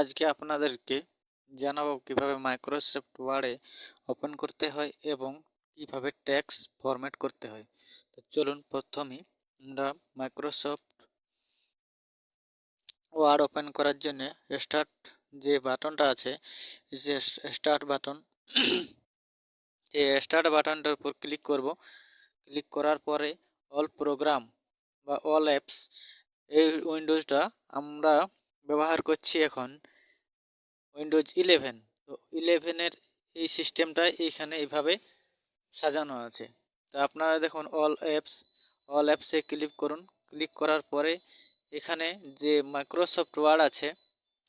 আজকে আপনাদেরকে জানাব কীভাবে মাইক্রোসফট ওয়ার্ডে ওপেন করতে হয় এবং কীভাবে ট্যাক্স ফরম্যাট করতে হয়। তো চলুন প্রথমে আমরা মাইক্রোসফট ওয়ার্ড ওপেন করার জন্য স্টার্ট যে বাটনটা আছে, যে স্টার্ট বাটন এই স্টার্ট বাটনটার উপর ক্লিক করব। ক্লিক করার পরে অল প্রোগ্রাম বা অল অ্যাপস এই উইন্ডোজটা আমরা ব্যবহার করছি এখন উইন্ডোজ ইলেভেন তো ইলেভেনের এই সিস্টেমটা এইখানে এইভাবে সাজানো আছে। তো আপনারা দেখুন অল অ্যাপস অল অ্যাপসে ক্লিক করুন। ক্লিক করার পরে এখানে যে মাইক্রোসফট ওয়ার্ড আছে,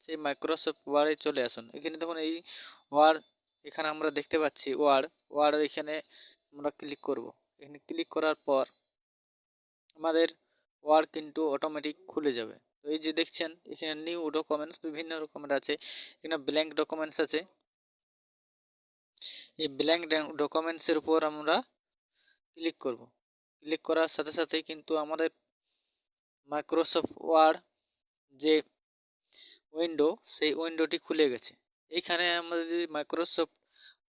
সেই মাইক্রোসফট ওয়ার্ডে চলে আসুন। এখানে দেখুন এই ওয়ার্ড এখানে আমরা দেখতে পাচ্ছি ওয়ার্ড ওয়ার্ড এখানে আমরা ক্লিক করব। এখানে ক্লিক করার পর আমাদের ওয়ার্ড কিন্তু অটোমেটিক খুলে যাবে। তো এই যে দেখছেন, এখানে নিউ ডকুমেন্টস বিভিন্ন রকমের আছে। এখানে ব্ল্যাঙ্ক ডকুমেন্টস আছে। এই ব্ল্যাঙ্ক ডকুমেন্টসের উপর আমরা ক্লিক করব। ক্লিক করার সাথে সাথে কিন্তু আমাদের মাইক্রোসফট ওয়ার্ড যে উইন্ডো সেই উইন্ডোটি খুলে গেছে। এইখানে আমাদের যদি মাইক্রোসফট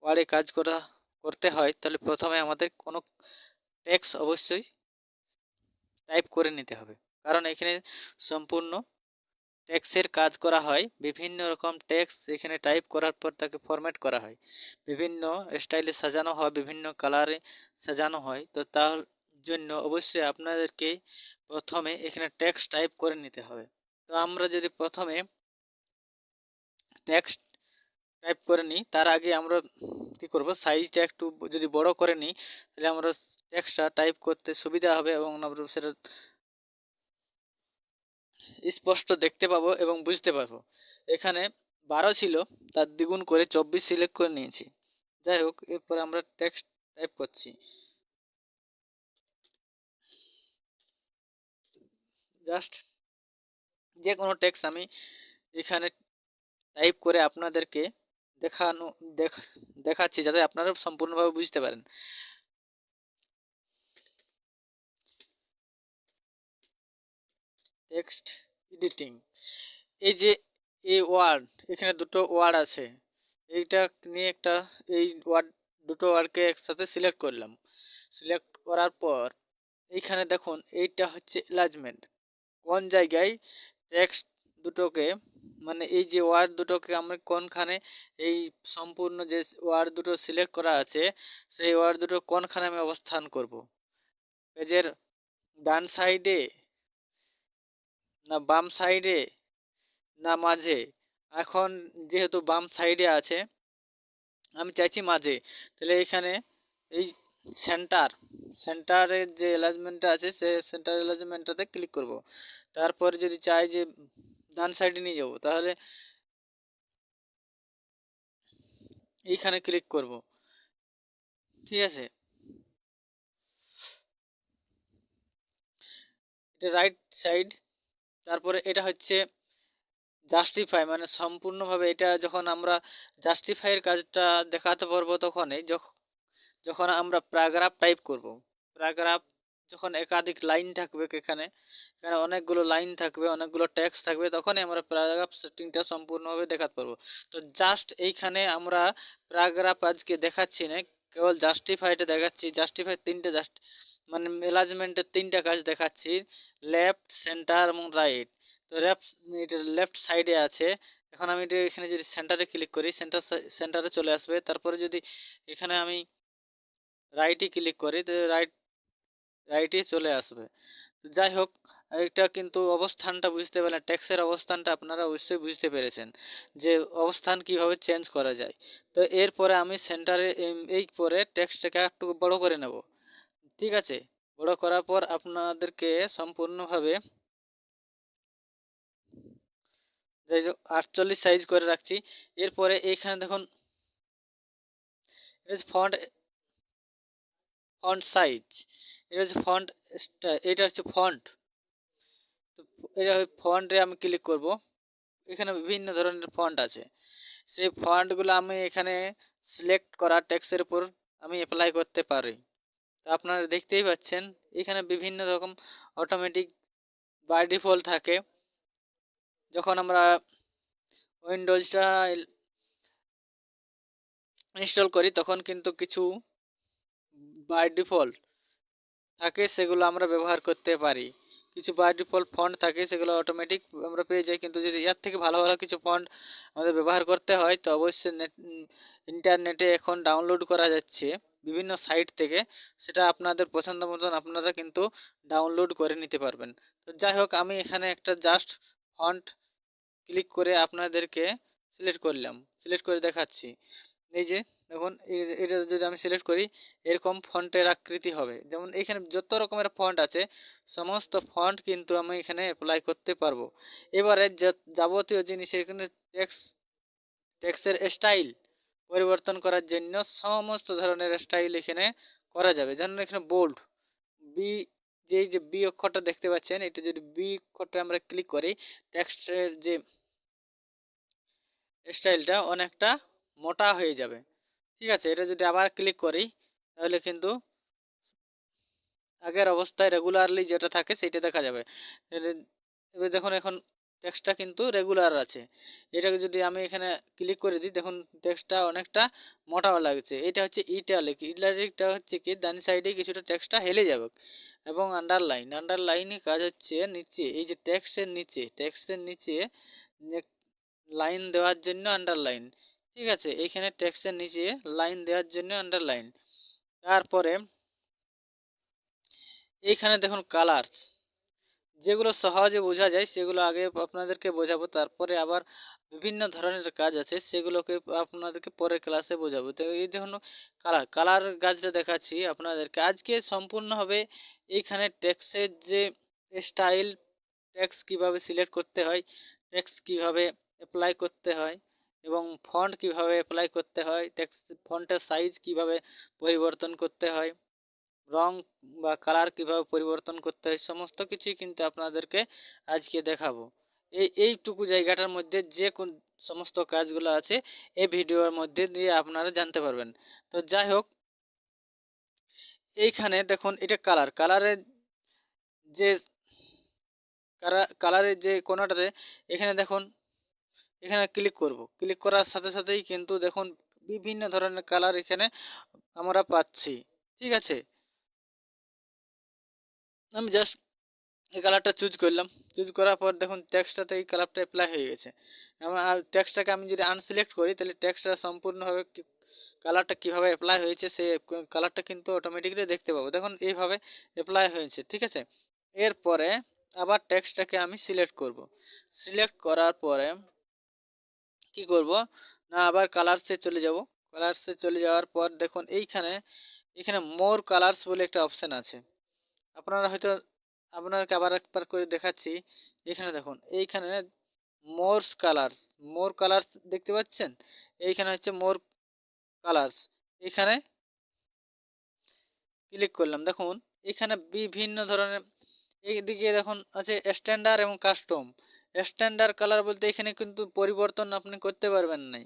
ওয়ার্ডে কাজ করা, করতে হয়, তাহলে প্রথমে আমাদের কোনো টেক্স অবশ্যই টাইপ করে নিতে হবে। কারণ এখানে সম্পূর্ণ টেক্সের কাজ করা হয়, বিভিন্ন রকম টেক্স এখানে টাইপ করার পর তাকে ফরম্যাট করা হয়। বিভিন্ন স্টাইলে সাজানো হয়, বিভিন্ন কালারে সাজানো হয়। তো তার জন্য অবশ্যই আপনাদেরকে প্রথমে এখানে টেক্সট টাইপ করে নিতে হবে। তো আমরা যদি প্রথমে টেক্সট টাইপ করে নিই, তার আগে আমরা কি করব? সাইজটা একটু যদি বড় করে নিই, তাহলে আমরা টেক্সটটা টাইপ করতে সুবিধা হবে এবং আমরা সেটা স্পষ্ট দেখতে পাবো এবং বুঝতে পারব। এখানে বারো ছিল, তার দ্বিগুণ করে চব্বিশ সিলেক্ট করে নিয়েছি। যাই হোক, এরপর আমরা টেক্সট টাইপ করছি। জাস্ট যে কোনো টেক্সট আমি এখানে টাইপ করে আপনাদেরকে দেখানো দেখাচ্ছি যাতে আপনারা সম্পূর্ণভাবে বুঝতে পারেন। Text editing. এই যে এই ওয়ার্ড, এখানে দুটো ওয়ার্ড আছে। এইটা নিয়ে একটা, এই ওয়ার্ড, দুটো ওয়ার্ডকে একসাথে সিলেক্ট করলাম। সিলেক্ট করার পর, এইখানে দেখুন, এইটা হচ্ছে এলাজমেন্ট কোন জায়গায় টেক্সট দুটোকে মানে এই যে ওয়ার্ড দুটোকে আমরা কোনখানে এই সম্পূর্ণ যে ওয়ার্ড দুটো সিলেক্ট করা আছে, সেই ওয়ার্ড দুটো কোনখানে আমি অবস্থান করব? পেজের ডান সাইডে না বাম সাইডে না মাঝে? এখন যেহেতু বাম সাইডে আছে, আমি চাইছি মাঝে। তাহলে এখানে এই সেন্টার সেন্টারের যে অ্যালাইনমেন্টটা আছে, সে সেন্টার অ্যালাইনমেন্টটাতে ক্লিক করব। তারপরে যদি চাই যে ডান সাইডে নিয়ে যাব। তাহলে এইখানে ক্লিক করব। ঠিক আছে? এটা রাইট সাইড তারপরে এটা হচ্ছে জাস্টিফাই মানে সম্পূর্ণভাবে এটা যখন আমরা জাস্টিফাইয়ের কাজটা দেখাতে পারব তখনই যখন আমরা প্যারাগ্রাফ টাইপ করব। প্যারাগ্রাফ যখন একাধিক লাইন থাকবে এখানে এখানে অনেকগুলো লাইন থাকবে, অনেকগুলো ট্যাক্স থাকবে, তখনই আমরা প্যারাগ্রাফ সেটিংটা সম্পূর্ণভাবে দেখাতে পারব। তো জাস্ট এইখানে আমরা প্যারাগ্রাফ আজকে দেখাচ্ছি না, কেবল জাস্টিফাইটা দেখাচ্ছি জাস্টিফাই তিনটে জাস্ট মানে ম্যানেজমেন্টের তিনটা কাজ দেখাচ্ছি লেফট সেন্টার এবং রাইট তো লেফট এটা লেফট সাইডে আছে, এখন আমি এটা এখানে যদি সেন্টারে ক্লিক করি সেন্টার সেন্টারে চলে আসবে, তারপরে যদি এখানে আমি রাইটে ক্লিক করি, তো রাইট রাইটে চলে আসবে। যাই হোক এটা কিন্তু অবস্থানটা বুঝতে পারলেন ট্যাক্সের অবস্থানটা আপনারা অবশ্যই বুঝতে পেরেছেন যে অবস্থান কীভাবে চেঞ্জ করা যায়। তো এরপরে আমি সেন্টারে এই পরে ট্যাক্সটাকে একটু বড় করে নেব। ঠিক আছে? বড় করার পর আপনাদেরকে সম্পূর্ণভাবে যাই হোক, আটচল্লিশ সাইজ করে রাখছি। এরপরে এইখানে দেখুন ফন্ট ফন্ট সাইজ। এটা হচ্ছে ফন্ট এটা হচ্ছে ফন্ট তো এটা ফন্টে আমি ক্লিক করব। এখানে বিভিন্ন ধরনের ফন্ট আছে। সেই ফন্টগুলো আমি এখানে সিলেক্ট করা ট্যাক্সের উপর আমি অ্যাপ্লাই করতে পারি। তো আপনারা দেখতেই পাচ্ছেন, এখানে বিভিন্ন রকম অটোমেটিক বাই ডিফল্ট থাকে। যখন আমরা উইন্ডোজটা ইনস্টল করি, তখন কিন্তু কিছু বাই ডিফল্ট থাকে, সেগুলো আমরা ব্যবহার করতে পারি। কিছু বাই ডিফল্ট ফন্ট থাকে, সেগুলো অটোমেটিক আমরা পেয়ে যাই, কিন্তু যদি এর থেকে ভালো ভালো কিছু ফন্ট আমাদের ব্যবহার করতে হয়, তো অবশ্যই নেট ইন্টারনেটে এখন ডাউনলোড করা যাচ্ছে, বিভিন্ন সাইট থেকে। সেটা আপনাদের পছন্দ মতন আপনারা কিন্তু ডাউনলোড করে নিতে পারবেন। তো যাই হোক, আমি এখানে একটা জাস্ট ফন্ট ক্লিক করে আপনাদেরকে সিলেক্ট করলাম। সিলেক্ট করে দেখাচ্ছি। এই যে দেখুন এটা যদি আমি সিলেক্ট করি, এরকম ফন্টের আকৃতি হবে। যেমন এখানে যত রকমের ফন্ট আছে, সমস্ত ফন্ট কিন্তু আমি এখানে অ্যাপ্লাই করতে পারব। এবারে যাবতীয় জিনিস এখানে টেক্স টেক্সের স্টাইল পরিবর্তন করার জন্য সমস্ত ধরনের স্টাইল এখানে করা যাবে। যেমন এখানে বোল্ড বি যেই যে বি অক্ষরটা দেখতে পাচ্ছেন, এটা যদি বি অক্ষরটা আমরা ক্লিক করি টেক্সটের যে স্টাইলটা অনেকটা মোটা হয়ে যাবে। ঠিক আছে, এটা যদি আবার ক্লিক করি, তাহলে কিন্তু আগের অবস্থায় রেগুলারলি যেটা থাকে সেটা দেখা যাবে। এবার দেখুন এখন টেক্সটটা কিন্তু রেগুলার আছে। এটাকে যদি আমি এখানে ক্লিক করে দিই, দেখুন টেক্সটটা অনেকটা মোটা লাগছে। এটা হচ্ছে ইটালিক ইটালিকটা হচ্ছে কি, ডান সাইডে কিছুটা টেক্সটটা হেলে যাবে। এবং আন্ডারলাইন আন্ডারলাইনে কাজ হচ্ছে নিচে, এই যে টেক্সটের নিচে টেক্সটের নিচে লাইন দেওয়ার জন্য আন্ডারলাইন ঠিক আছে এইখানে টেক্সটের নিচে লাইন দেওয়ার জন্য আন্ডারলাইন তারপরে এইখানে দেখুন কালার্স যেগুলো সহজে বোঝা যায়, সেগুলো আগে আপনাদেরকে বোঝাবো, তারপরে আবার বিভিন্ন ধরনের কাজ আছে, সেগুলোকে আপনাদেরকে পরের ক্লাসে বোঝাবো। তো এই দেখুন কালার কালার গাছটা দেখাচ্ছি আপনাদেরকে। আজকে সম্পূর্ণভাবে এইখানে টেক্সের যে স্টাইল টেক্স কীভাবে সিলেক্ট করতে হয় টেক্স কীভাবে অ্যাপ্লাই করতে হয় এবং ফন্ট কীভাবে অ্যাপ্লাই করতে হয় টেক্স ফন্টের সাইজ কীভাবে পরিবর্তন করতে হয়, রং বা কালার কীভাবে পরিবর্তন করতে হয়, সমস্ত কিছুই কিন্তু আপনাদেরকে আজকে দেখাবো। এই, এইটুকু জায়গাটার মধ্যে যে কোন সমস্ত কাজগুলো আছে, এই ভিডিওর মধ্যে দিয়ে আপনারা জানতে পারবেন। তো যাই হোক, এইখানে দেখুন এটা কালার কালারের যে কালারের যে কোনাটাতে এখানে দেখুন এখানে ক্লিক করব। ক্লিক করার সাথে সাথেই কিন্তু দেখুন বিভিন্ন ধরনের কালার এখানে আমরা পাচ্ছি। ঠিক আছে? আমি জাস্ট এই কালারটা চুজ করলাম। চুজ করার পর দেখুন টেক্সটটাতে এই কালারটা অ্যাপ্লাই হয়ে গেছে। আর টেক্সটটাকে আমি যদি আনসিলেক্ট করি, তাহলে টেক্সটটা সম্পূর্ণভাবে কালারটা কীভাবে অ্যাপ্লাই হয়েছে, সে কালারটা কিন্তু অটোমেটিকলি দেখতে পাবো। দেখুন এইভাবে অ্যাপ্লাই হয়েছে। ঠিক আছে? এরপরে আবার টেক্সটটাকে আমি সিলেক্ট করব। সিলেক্ট করার পরে কি করব? না, আবার কালারসে চলে যাব। কালারসে চলে যাওয়ার পর দেখুন, এইখানে এখানে মোর কালার্স বলে একটা অপশান আছে। আপনারা হয়তো আপনাকে আবার একবার করে দেখাচ্ছি। এখানে দেখুন, এইখানে মোরস কালার্স মোর কালার্স দেখতে পাচ্ছেন? এইখানে হচ্ছে মোর কালার্স এখানে ক্লিক করলাম। দেখুন এখানে বিভিন্ন ধরনের, এইদিকে দেখুন, আছে স্ট্যান্ডার্ড এবং কাস্টম স্ট্যান্ডার্ড কালার বলতে এখানে কিন্তু পরিবর্তন আপনি করতে পারবেন নাই।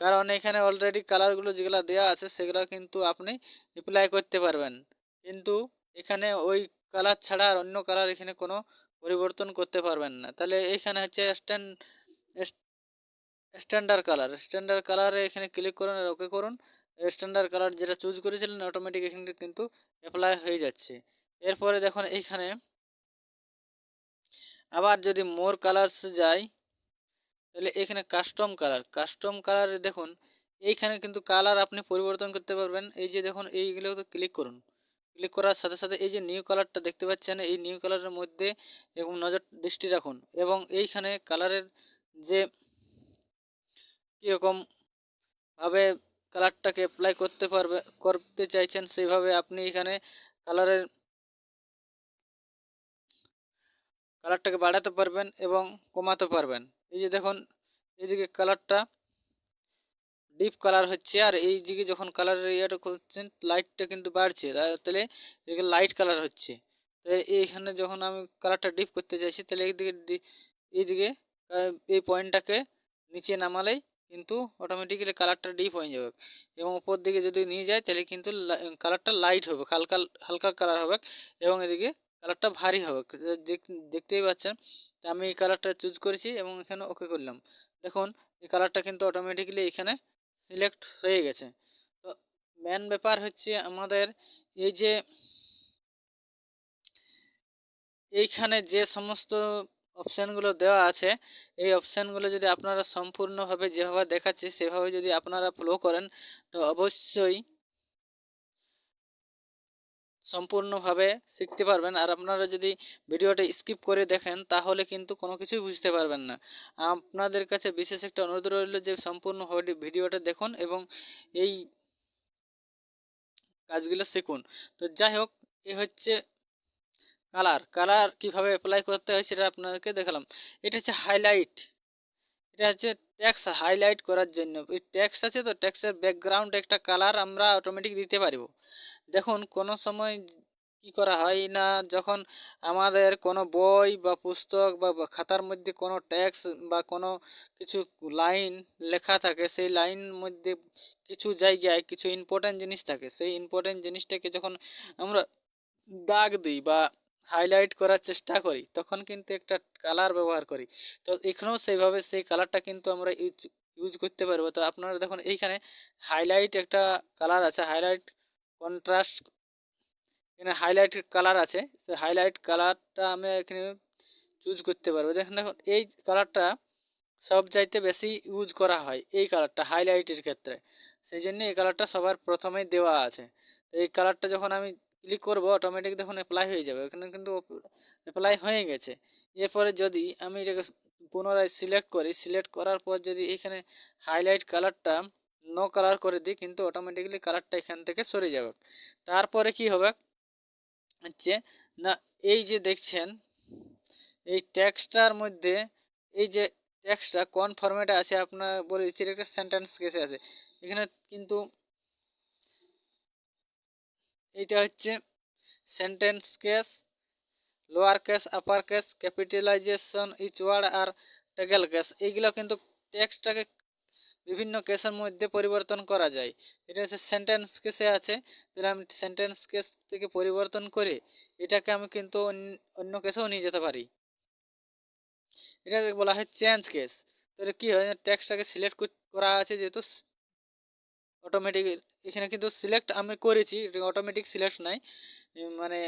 কারণ এখানে অলরেডি কালারগুলো যেগুলো দেওয়া আছে, সেগুলো কিন্তু আপনি অ্যাপ্লাই করতে পারবেন। কিন্তু এখানে ওই কালার ছাড়া আর অন্য কালার এখানে কোনো পরিবর্তন করতে পারবেন না। তাহলে এখানে হচ্ছে স্ট্যান্ড স্ট্যান্ডার্ড কালার স্ট্যান্ডার্ড কালারে এখানে ক্লিক করুন আর ওকে করুন। স্ট্যান্ডার্ড কালার যেটা চুজ করেছিলেন অটোমেটিক এখানে কিন্তু অ্যাপ্লাই হয়ে যাচ্ছে। এরপরে দেখুন এইখানে আবার যদি মোর কালার্স যাই, তাহলে এখানে কাস্টম কালার কাস্টম কালারে দেখুন, এইখানে কিন্তু কালার আপনি পরিবর্তন করতে পারবেন। এই যে দেখুন, এইগুলোতে ক্লিক করুন। ক্লিক করার সাথে সাথে এই যে নিউ কালারটা দেখতে পাচ্ছেন, এই নিউ কালারের মধ্যে এবং নজর দৃষ্টি রাখুন এবং এইখানে কালারের যে কীরকম ভাবে কালারটাকে অ্যাপ্লাই করতে পারবে, করতে চাইছেন, সেইভাবে আপনি এখানে কালারের কালারটাকে বাড়াতে পারবেন এবং কমাতে পারবেন। এই যে দেখুন, এইদিকে কালারটা ডিপ কালার হচ্ছে আর এই দিকে যখন কালারের ইয়েটা করছেন, লাইটটা কিন্তু বাড়ছে। তাহলে এদিকে লাইট কালার হচ্ছে। তো এইখানে যখন আমি কালারটা ডিপ করতে চাইছি, তাহলে এইদিকে এইদিকে এই পয়েন্টটাকে নিচে নামালেই কিন্তু অটোমেটিক্যালি কালারটা ডিপ হয়ে যাবে এবং উপর দিকে যদি নিয়ে যায়, তাহলে কিন্তু কালারটা লাইট হবে, হালকা হালকা কালার হবে এবং এদিকে কালারটা ভারী হবে। দেখ- দেখতেই পাচ্ছেন, তো আমি এই কালারটা চুজ করেছি এবং এখানে ওকে করলাম। দেখুন, এই কালারটা কিন্তু অটোমেটিক্যালি এখানে সিলেক্ট হয়ে গেছে। তো মেন ব্যাপার হচ্ছে আমাদের এই যে, এইখানে যে সমস্ত অপশানগুলো দেওয়া আছে, এই অপশানগুলো যদি আপনারা সম্পূর্ণভাবে যেভাবে দেখাচ্ছে, সেভাবে যদি আপনারা ফলো করেন, তো অবশ্যই সম্পূর্ণভাবে শিখতে পারবেন। আর আপনারা যদি ভিডিওটা স্কিপ করে দেখেন, তাহলে কিন্তু কোনো কিছুই বুঝতে পারবেন না। আপনাদের কাছে বিশেষ একটা অনুরোধ রইল যে সম্পূর্ণ ভিডিওটা দেখুন এবং এই কাজগুলো শিখুন। তো যাই হোক, এ হচ্ছে কালার। কালার কীভাবে অ্যাপ্লাই করতে হয় সেটা আপনাদেরকে দেখালাম। এটা হচ্ছে হাইলাইট এটা হচ্ছে ট্যাক্স হাইলাইট করার জন্য। এই ট্যাক্স আছে তো? ট্যাক্সের ব্যাকগ্রাউন্ড একটা কালার আমরা অটোমেটিক দিতে পারব। দেখুন, কোনো সময় কি করা হয় না, যখন আমাদের কোনো বই বা পুস্তক বা খাতার মধ্যে কোনো ট্যাক্স বা কোনো কিছু লাইন লেখা থাকে, সেই লাইন মধ্যে কিছু জায়গায় কিছু ইম্পর্ট্যান্ট জিনিস থাকে, সেই ইম্পর্ট্যান্ট জিনিসটাকে যখন আমরা দাগ দিই বা হাইলাইট করার চেষ্টা করি, তখন কিন্তু একটা কালার ব্যবহার করি। তো এখানেও সেইভাবে সেই কালারটা কিন্তু আমরা ইউজ ইউজ করতে পারব। তো আপনারা দেখুন, এইখানে হাইলাইট একটা কালার আছে হাইলাইট কন্ট্রাস্ট এখানে হাইলাইট কালার আছে। সেই হাইলাইট কালারটা আমি এখানে চুজ করতে পারব। দেখুন দেখুন, এই কালারটা সব চাইতে বেশি ইউজ করা হয় এই কালারটা হাইলাইটের ক্ষেত্রে। সেই জন্য এই কালারটা সবার প্রথমেই দেওয়া আছে। তো এই কালারটা যখন আমি ক্লিক করব অটোমেটিক দেখুন অ্যাপ্লাই হয়ে যাবে। এখানে কিন্তু অ্যাপ্লাই হয়ে গেছে। এরপরে যদি আমি এটাকে পুনরায় সিলেক্ট করি সিলেক্ট করার পর যদি এখানে হাইলাইট কালারটা নো কালার করে দিই, কিন্তু অটোমেটিকলি কালারটা এখান থেকে সরে যাবে। তারপরে কি হবে? হচ্ছে, না, এই যে দেখছেন, এই ট্যাক্সটার মধ্যে, এই যে ট্যাক্সটা কোন ফরম্যাটে আছে, আপনার বলে দিচ্ছি একটা সেন্টেন্স কেসে আছে। এখানে কিন্তু এইটা হচ্ছে sentence case lower case upper case capitalisation each word আর ট্যাগেল কেস এইগুলো কিন্তু টেক্সটটাকে বিভিন্ন কেসের মধ্যে পরিবর্তন করা যায়। এটা হচ্ছে সেন্টেন্স কেসে আছে। তাহলে আমি সেন্টেন্স কেস থেকে পরিবর্তন করে এটাকে আমি কিন্তু অন্য কেসেও নিয়ে যেতে পারি। এটাকে বলা হয় চেঞ্জ কেস তাহলে কী হয়? টেক্সটটাকে সিলেক্ট করা আছে যেহেতু অটোমেটিক এখানে কিন্তু সিলেক্ট আমি করেছি অটোমেটিক সিলেক্ট নাই। মানে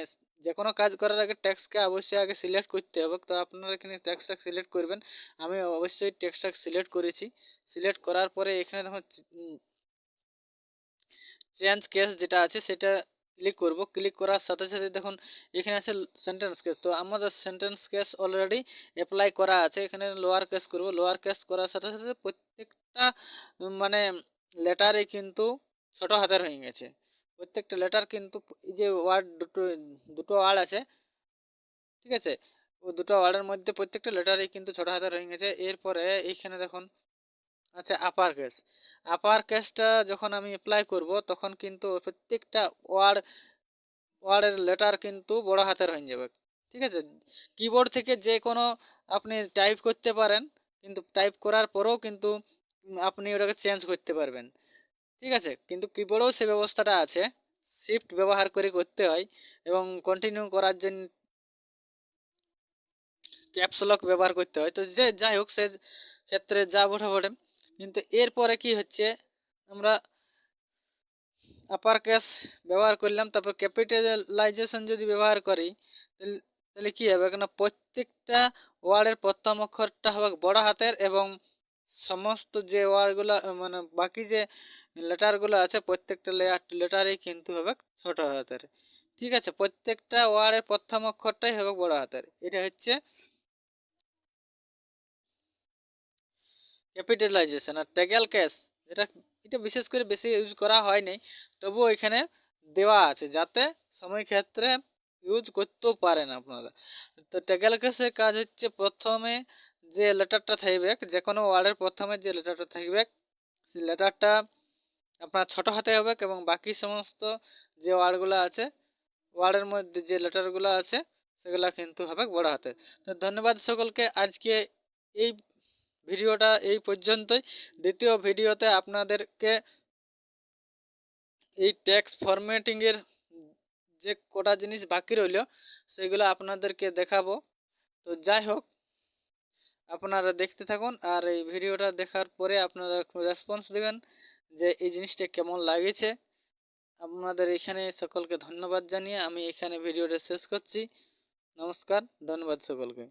যে কোনো কাজ করার আগে ট্যাক্সকে অবশ্যই আগে সিলেক্ট করতে হবে। তো আপনারা এখানে ট্যাক্সটা সিলেক্ট করবেন। আমি অবশ্যই ট্যাক্সটা সিলেক্ট করেছি। সিলেক্ট করার পরে এখানে দেখুন চেঞ্জ কেস যেটা আছে সেটা ক্লিক করব। ক্লিক করার সাথে সাথে দেখুন, এখানে আছে সেন্টেন্স কেস তো আমাদের সেন্টেন্স কেস অলরেডি অ্যাপ্লাই করা আছে। এখানে লোয়ার কেস করব। লোয়ার কেস করার সাথে সাথে প্রত্যেকটা মানে লেটারে কিন্তু ছোট হাতের হয়ে গেছে। প্রত্যেকটা লেটার কিন্তু এই যে ওয়ার্ড দুটো দুটো ওয়ার্ড আছে, ঠিক আছে? ও দুটো ওয়ার্ডের মধ্যে প্রত্যেকটা লেটারই কিন্তু ছোট হাতের হয়ে গেছে। এরপরে এইখানে দেখুন আচ্ছা আপার কেস আপার কেসটা যখন আমি অ্যাপ্লাই করব, তখন কিন্তু প্রত্যেকটা ওয়ার্ড ওয়ার্ডের লেটার কিন্তু বড় হাতের হয়ে যাবে। ঠিক আছে? কিবোর্ড থেকে যে কোনো আপনি টাইপ করতে পারেন, কিন্তু টাইপ করার পরেও কিন্তু আপনি ওটাকে চেঞ্জ করতে পারবেন। ঠিক আছে, কিন্তু কিবোর্ডেও সে ব্যবস্থাটা আছে। শিফট ব্যবহার করে করতে হয় এবং কন্টিনিউ করার জন্য ক্যাপসলক ব্যবহার করতে হয়। তো যে, যাই হোক, সে ক্ষেত্রে যা বটে বটে কিন্তু এরপরে কি হচ্ছে, আমরা আপার ক্যাশ ব্যবহার করলাম, তারপর ক্যাপিটালাইজেশন যদি ব্যবহার করি তাহলে কি হবে? কেন প্রত্যেকটা ওয়ার্ডের প্রথম অক্ষরটা হবে বড় হাতের এবং সমস্ত যে ওয়ার্ডগুলো মানে বাকি যে লেটারগুলো আছে, প্রত্যেকটা লেয়ার লেটারই কিন্তু হবে ছোট হাতের। ঠিক আছে, প্রত্যেকটা ওয়ার্ডের প্রথম অক্ষরটাই হবে বড় হাতের। এটা হচ্ছে ক্যাপিটালাইজেশন আর ট্যাগেল ক্যাশ যেটা এটা বিশেষ করে বেশি ইউজ করা হয়নি, তবুও এখানে দেওয়া আছে যাতে সময় ক্ষেত্রে ইউজ করতেও পারেন আপনারা। তো ট্যাগেল ক্যাশের কাজ হচ্ছে প্রথমে যে লেটারটা থাকবে যে কোনো ওয়ার্ডের প্রথমে যে লেটারটা থাকবে, সেই লেটারটা আপনার ছোট হাতে হবে এবং বাকি সমস্ত যে ওয়ার্ডগুলো আছে, ওয়ার্ডের মধ্যে যে লেটারগুলো আছে, সেগুলো কিন্তু হবে বড় হাতে। তো ধন্যবাদ সকলকে। আজকে এই ভিডিওটা এই পর্যন্তই। দ্বিতীয় ভিডিওতে আপনাদেরকে এই ট্যাক্স ফরম্যাটিংয়ের যে কটা জিনিস বাকি রইল, সেগুলো আপনাদেরকে দেখাবো। তো যাই হোক, আপনারা দেখতে থাকুন আর এই ভিডিওটা দেখার পরে আপনারা রেসপন্স দেবেন। যে এই জিনিসটা কেমন লাগেছে, আপনাদের এখানে সকলকে ধন্যবাদ জানিয়ে আমি এখানে ভিডিওটা শেষ করছি। নমস্কার, ধন্যবাদ সকলকে।